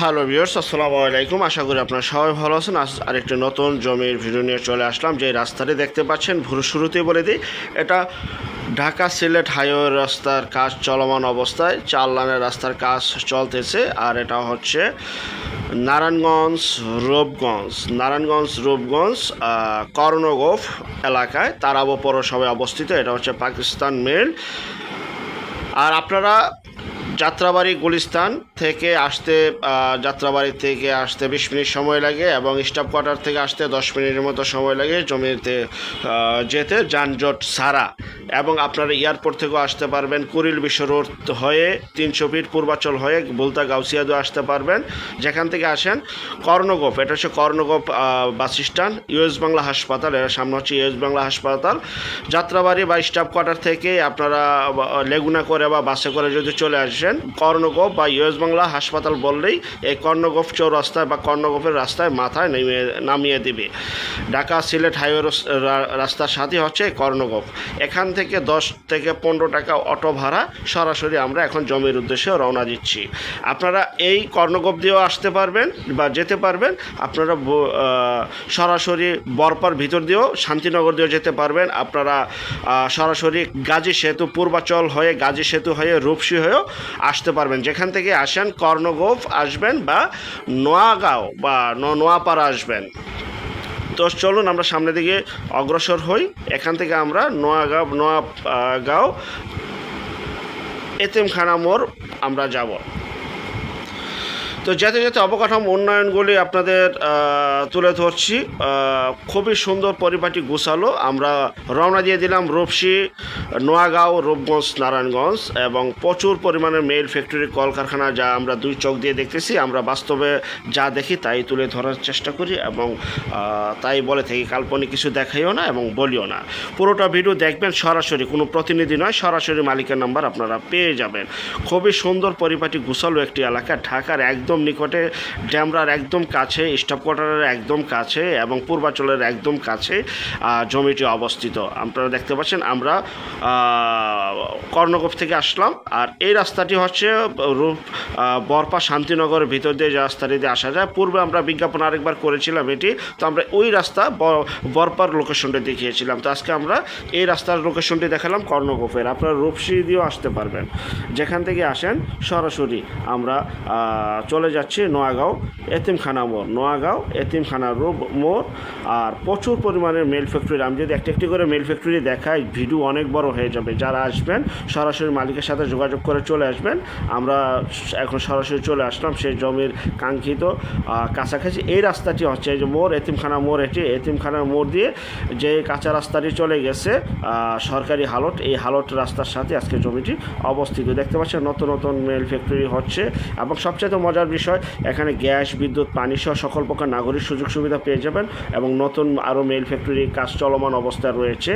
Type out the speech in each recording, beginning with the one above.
Hello viewers আসসালামু আলাইকুম। আশা করি আপনারা সবাই ভালো আছেন। আজ আরেকটি নতুন জমির ভিডিও নিয়ে চলে আসলাম। যে রাস্তাটি দেখতে পাচ্ছেন, ভুরু শুরুতেই বলে দিই, এটা ঢাকা সিলেট হাইওয়ে রাস্তার কাজ চলমান অবস্থায়। চার লানের রাস্তার কাজ চলতেছে আর এটা হচ্ছে নারায়ণগঞ্জ, রূপগঞ্জ। নারায়ণগঞ্জ, রূপগঞ্জ কর্ণগোফ এলাকায় তারাবো পৌরসভায় অবস্থিত। এটা হচ্ছে পাকিস্তান মেল। আর আপনারা যাত্রাবাড়ি গুলিস্তান থেকে আসতে যাত্রাবাড়ি থেকে আসতে বিশ মিনিট সময় লাগে এবং স্টাফ কোয়ার্টার থেকে আসতে দশ মিনিটের মতো সময় লাগে জমিতে যেতে যানজট সারা এবং আপনারা এয়ারপোর্ট থেকেও আসতে পারবেন। কুড়িল বিশ্ব রোড হয়ে তিনশো ফিট পূর্বাচল হয়ে বুলতা গাউসিয়াদও আসতে পারবেন। যেখান থেকে আসেন কর্ণগোপ। এটা হচ্ছে Karnagop bus stand. US Bangla হাসপাতাল। এর সামনে হচ্ছে ইউএস বাংলা হাসপাতাল। যাত্রাবাড়ি বা স্টাফ কোয়ার্টার থেকে আপনারা লেগুনা করে বা বাসে করে যদি চলে আসেন কর্ণগোপ বা ইউএস বাংলা হাসপাতাল বললেই এই কর্ণগোপ চৌরাস্তায় বা কর্ণগোপের রাস্তায় মাথায় নেমে নামিয়ে দিবে। ঢাকা সিলেট হাইওয়ে রাস্তার সাথে হচ্ছে কর্ণগোপ। এখান থেকে দশ থেকে পনেরো টাকা অটো ভাড়া সরাসরি আমরা এখন জমির উদ্দেশ্যে রওনা দিচ্ছি। আপনারা এই কর্ণগোপ দিয়েও আসতে পারবেন বা যেতে পারবেন। আপনারা সরাসরি বরপার ভিতর দিয়েও শান্তিনগর দিয়েও যেতে পারবেন। আপনারা সরাসরি গাজী সেতু পূর্বাচল হয়ে, গাজী সেতু হয়ে, রূপসী হয়েও আসতে পারবেন। যেখান থেকে আসেন কর্ণগোপ আসবেন বা নোয়াগাঁও বা নোয়াপাড়া আসবেন। তো চলুন আমরা সামনের দিকে অগ্রসর হই। এখান থেকে আমরা নোয়াগাঁও নোয়াগাঁও, এতিমখানা মোড় আমরা যাব। তো যাতে যাতে অবকাঠামো উন্নয়নগুলি আপনাদের তুলে ধরছি খুবই সুন্দর পরিপাটি গুছালো। আমরা রওনা দিয়ে দিলাম রূপসী, নোয়াগাঁও, রূপগঞ্জ, নারায়ণগঞ্জ এবং প্রচুর পরিমাণে মেল ফ্যাক্টরি কলকারখানা যা আমরা দুই চোখ দিয়ে দেখতেছি। আমরা বাস্তবে যা দেখি তাই তুলে ধরার চেষ্টা করি এবং তাই বলে থাকি, কাল্পনিক কিছু দেখাইও না এবং বলিও না। পুরোটা ভিডিও দেখবেন সরাসরি, কোনো প্রতিনিধি নয়, সরাসরি মালিকের নাম্বার আপনারা পেয়ে যাবেন। খুবই সুন্দর পরিপাটি গুছালো একটি এলাকা, ঢাকার একদম নিকটে ড্যামরার একদম কাছে স্টাফ কোয়ার্টারের একদম কাছে এবং পূর্বাচলের একদম কাছে জমিটি অবস্থিত। আপনারা দেখতে পাচ্ছেন আমরা কর্ণগোপ থেকে আসলাম। আর এই রাস্তাটি হচ্ছে রূপ বরপা শান্তিনগরের ভিতর দিয়ে যে রাস্তাটি দিয়ে আসা যায়। পূর্বে আমরা বিজ্ঞাপন আরেকবার করেছিলাম এটি তো আমরা ওই রাস্তা বরপার লোকেশনটা দেখিয়েছিলাম। তো আজকে আমরা এই রাস্তার লোকেশনটি দেখালাম কর্ণগোপের। আপনারা রূপসী দিয়েও আসতে পারবেন। যেখান থেকে আসেন সরাসরি আমরা আহ, চলে যাচ্ছি নোয়াগাঁও এতিমখানা মোড়। নোয়াগাঁও এতিমখানা মোড় আর প্রচুর পরিমাণের মেল ফ্যাক্টরি। আমি যদি একটি একটি করে মেল ফ্যাক্টরি দেখাই, ভিডিও অনেক বড় হয়ে যাবে। যারা আসবেন, সরাসরি মালিকের সাথে যোগাযোগ করে চলে আসবেন। আমরা এখন সরাসরি চলে আসলাম, সেই জমির কাঙ্ক্ষিত কাছাকাছি। এই রাস্তাটি হচ্ছে যে মোড়, এতিমখানা মোড় এটি। এতিমখানার মোড় দিয়ে যে কাঁচা রাস্তাটি চলে গেছে সরকারি হালট, এই হালট রাস্তার সাথে আজকে জমিটি অবস্থিত। দেখতে পাচ্ছেন, নতুন নতুন মেল ফ্যাক্টরি হচ্ছে এবং সবচেয়ে মজার বিষয়, এখানে গ্যাস, বিদ্যুৎ, পানি সহ সকল প্রকার নাগরিক সুযোগ সুবিধা পেয়ে যাবেন এবং নতুন আরও মেল ফ্যাক্টরি কাজ চলমান অবস্থায় রয়েছে,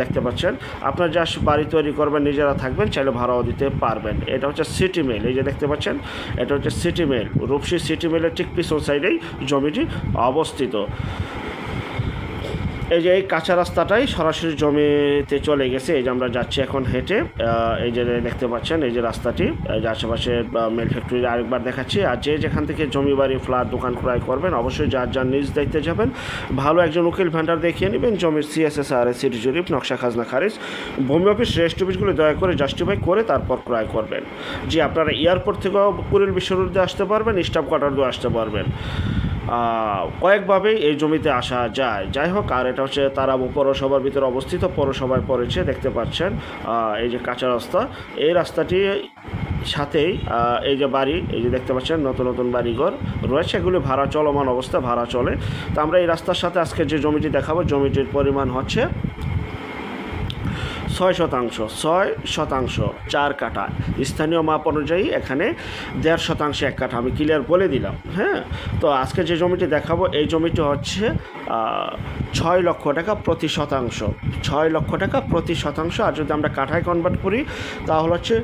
দেখতে পাচ্ছেন। আপনার যা বাড়ি তৈরি করবেন, নিজেরা থাকবেন, চাইলে ভাড়াও দিতে পারবেন। এটা হচ্ছে সিটি মেল এই যে দেখতে পাচ্ছেন, এটা হচ্ছে সিটি মেল রূপসী সিটি মেলের ঠিক পিছন সাইডেই জমিটি অবস্থিত। এই যে এই কাঁচা রাস্তাটাই সরাসরি জমিতে চলে গেছে, এই যে আমরা যাচ্ছি এখন হেঁটে এই যে দেখতে পাচ্ছেন, এই যে রাস্তাটি, এই যে আশেপাশে মেল ফ্যাক্টরি আরেকবার দেখাচ্ছি, আর যে যেখান থেকে জমি বাড়ি, ফ্ল্যাট, দোকান ক্রয় করবেন, অবশ্যই যার যার নিজ দায়িত্বে যাবেন। ভালো একজন উকিল ভ্যান্ডার দেখিয়ে নেবেন, জমির সিএসএস আর সিটি জরিপ নকশা খাজনা খারিজ, ভূমি অফিস, রেস্ট অফিসগুলো দয়া করে জাস্টিফাই করে তারপর ক্রয় করবেন। যে আপনারা এয়ারপোর্ট থেকেও কুড়িল বিশ্বরোডে আসতে পারবেন স্টাফ কোয়ার্টার দিয়ে আসতে পারবেন। কয়েকভাবেই এই জমিতে আসা যায়। যাই হোক, আর এটা হচ্ছে তারাবু পৌরসভার ভিতরে অবস্থিত, পৌরসভায় পড়েছে, দেখতে পাচ্ছেন এই যে কাঁচা রাস্তা। এই রাস্তাটি সাথেই এই যে বাড়ি, এই যে দেখতে পাচ্ছেন, নতুন নতুন বাড়িঘর রয়েছে। এগুলি ভাড়া, চলমান অবস্থা ভাড়া চলে। তো আমরা এই রাস্তার সাথে আজকে যে জমিটি দেখাবো, জমিটির পরিমাণ হচ্ছে ছয় শতাংশ ছয় শতাংশ, চার কাঠা। স্থানীয় মাপ অনুযায়ী এখানে দেড় শতাংশ এক কাঠা, আমি ক্লিয়ার বলে দিলাম হ্যাঁ? তো আজকে যে জমিটি দেখাবো, এই জমিটি হচ্ছে ছয় লক্ষ টাকা প্রতি শতাংশ, ছয় লক্ষ টাকা প্রতি শতাংশ। আর যদি আমরা কাঠায় কনভার্ট করি, তাহলে হচ্ছে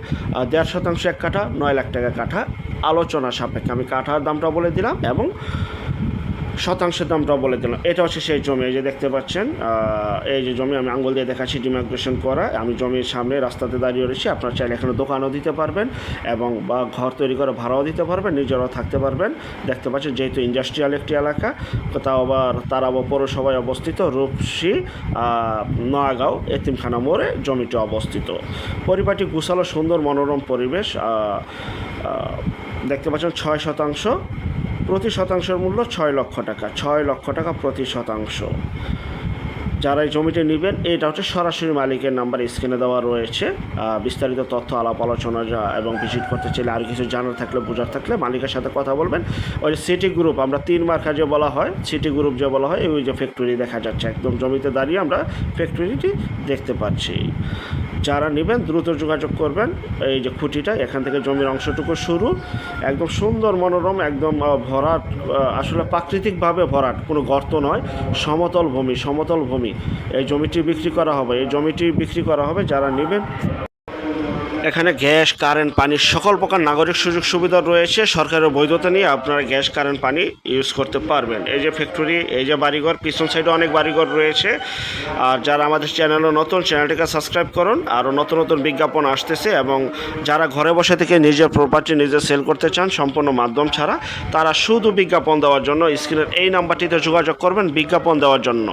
দেড় শতাংশ এক কাঠা, নয় লাখ টাকা কাঠা। আলোচনা সাপেক্ষে আমি কাঠার দামটা বলে দিলাম এবং শতাংশের দামটা বলে দিলাম। এটা হচ্ছে সেই জমি, এই যে দেখতে পাচ্ছেন এই যে জমি আমি আঙ্গুল দিয়ে দেখাচ্ছি ডিমার্কেশন করা। আমি জমির সামনে রাস্তাতে দাঁড়িয়ে রয়েছি, আপনার চাইলে এখানে দোকানও দিতে পারবেন এবং বা ঘর তৈরি করে ভাড়াও দিতে পারবেন, নিজেরাও থাকতে পারবেন। দেখতে পাচ্ছেন, যেহেতু ইন্ডাস্ট্রিয়াল একটি এলাকা তাও আবার তারাবো পৌরসভায় অবস্থিত, রূপসী নয়াগাঁও, এতিমখানা মোড়ে জমিটি অবস্থিত। পরিপাটি গুছালো সুন্দর মনোরম পরিবেশ দেখতে পাচ্ছেন, ছয় শতাংশ। প্রতি শতাংশের মূল্য ছয় লক্ষ টাকা, ছয় লক্ষ টাকা প্রতি শতাংশ। যারা এই জমিটি নেবেন, এটা হচ্ছে সরাসরি মালিকের নাম্বার স্ক্রিনে দেওয়া রয়েছে। বিস্তারিত তথ্য, আলাপ, আলোচনা যা এবং ভিজিট করতে চাইলে আর কিছু জানার থাকলে, বোঝার থাকলে মালিকের সাথে কথা বলবেন। ওই সিটি গ্রুপ, আমরা তিন মার্কা যে বলা হয়, সিটি গ্রুপ যে বলা হয় ওই যে ফ্যাক্টরি দেখা যাচ্ছে, একদম জমিতে দাঁড়িয়ে আমরা ফ্যাক্টরিটি দেখতে পাচ্ছি। যারা নেবেন দ্রুত যোগাযোগ করবেন। এই যে খুঁটিটা, এখান থেকে জমির অংশটুকু শুরু। একদম সুন্দর মনোরম, একদম ভরাট আসলে প্রাকৃতিকভাবে ভরাট, কোনো গর্ত নয়, সমতল ভূমি সমতল ভূমি। এই জমিটি বিক্রি করা হবে, এই জমিটি বিক্রি করা হবে, যারা নেবেন এখানে গ্যাস, কারেন্ট পানির সকল প্রকার নাগরিক সুযোগ সুবিধা রয়েছে। সরকারের বৈধতা নিয়ে আপনারা গ্যাস, কারেন্ট, পানি ইউজ করতে পারবেন। এই যে ফ্যাক্টরি এই যে বাড়িঘর, পিছন সাইডে অনেক বাড়িঘর রয়েছে। আর যারা আমাদের চ্যানেলে নতুন চ্যানেলটিকে সাবস্ক্রাইব করুন। আরও নতুন নতুন বিজ্ঞাপন আসতেছে এবং যারা ঘরে বসে থেকে নিজের প্রপার্টি নিজে সেল করতে চান সম্পূর্ণ মাধ্যম ছাড়া, তারা শুধু বিজ্ঞাপন দেওয়ার জন্য স্ক্রিনের এই নাম্বারটিতে যোগাযোগ করবেন বিজ্ঞাপন দেওয়ার জন্য।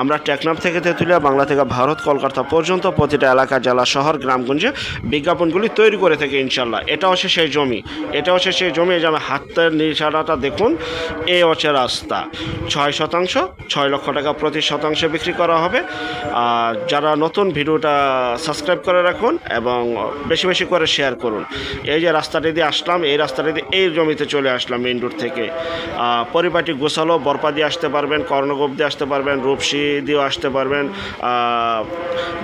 আমরা টেকনাফ থেকে তেঁতুলিয়া, বাংলা থেকে ভারত, কলকাতা পর্যন্ত প্রতিটা এলাকা, জেলা, শহর, গ্রামগঞ্জে বিজ্ঞাপনগুলি তৈরি করে থাকে ইনশাল্লাহ এটা হচ্ছে সেই জমি। এটা হচ্ছে সেই জমি, এই যে আমি হাতের নিশানাটা দেখুন এ হচ্ছে রাস্তা। ছয় শতাংশ, ছয় লক্ষ টাকা প্রতি শতাংশে বিক্রি করা হবে। আর যারা নতুন ভিডিওটা সাবস্ক্রাইব করে রাখুন এবং বেশি বেশি করে শেয়ার করুন। এই যে রাস্তাটি দিয়ে আসলাম, এই রাস্তাটি দিয়ে এই জমিতে চলে আসলাম মেইন রোড থেকে। পরিপাটি গোছালো, বরপা দিয়ে আসতে পারবেন, কর্ণগোপ দিয়ে আসতে পারবেন, রূপসী দিয়েও আসতে পারবেন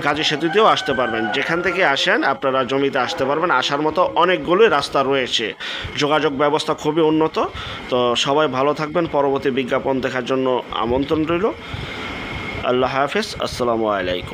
গাজী সেতু দিয়েও আসতে পারবেন। যেখান থেকে আসেন আপনারা জমিতে আসতে পারবেন। আসার মতো অনেকগুলোই রাস্তা রয়েছে। যোগাযোগ ব্যবস্থা খুবই উন্নত। তো সবাই ভালো থাকবেন। পরবর্তী বিজ্ঞাপন দেখার জন্য আমন্ত্রণ রইল। আল্লাহ হাফেজ। আসসালামু আলাইকুম।